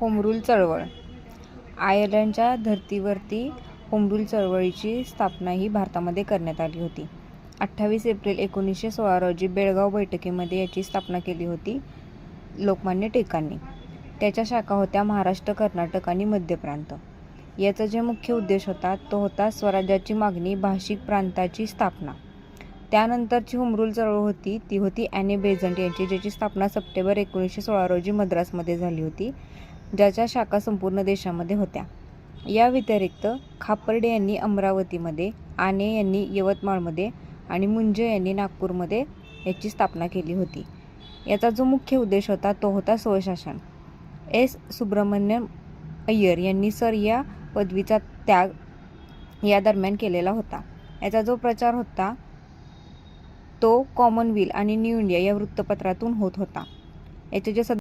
Home Rule चळवळ. आयर्लंडच्या धर्तीवरती Home Rule चळवळीची स्थापना ही भारतामध्ये करण्यात आली होती. अठ्ठावीस एप्रिल एकोणीसशे सोळा रोजी बेळगाव बैठकीमध्ये याची स्थापना केली होती लोकमान्य टिळकांनी. त्याच्या शाखा होत्या महाराष्ट्र कर्नाटक आणि मध्य प्रांत. याचा जे मुख्य उद्देश होता तो होता स्वराज्याची मागणी भाषिक प्रांताची स्थापना. त्यानंतरची होमरूल चळवळ होती ती होती ॲने बेझंट यांची ज्याची स्थापना सप्टेंबर एकोणीसशे सोळा रोजी मद्रासमध्ये झाली होती. ज्याच्या शाखा संपूर्ण देशामध्ये होत्या. या व्यतिरिक्त खापर्डे यांनी अमरावतीमध्ये आने यांनी यवतमाळमध्ये आणि मुंजे यांनी नागपूरमध्ये याची स्थापना केली होती. याचा जो मुख्य उद्देश होता तो होता स्वशासन. एस. सुब्रमण्यम अय्यर यांनी सर या पदवीचा त्याग या दरम्यान केलेला होता. याचा जो प्रचार होता तो कॉमनवेल आणि न्यू इंडिया या वृत्तपत्रातून होत होता. याचे जे सद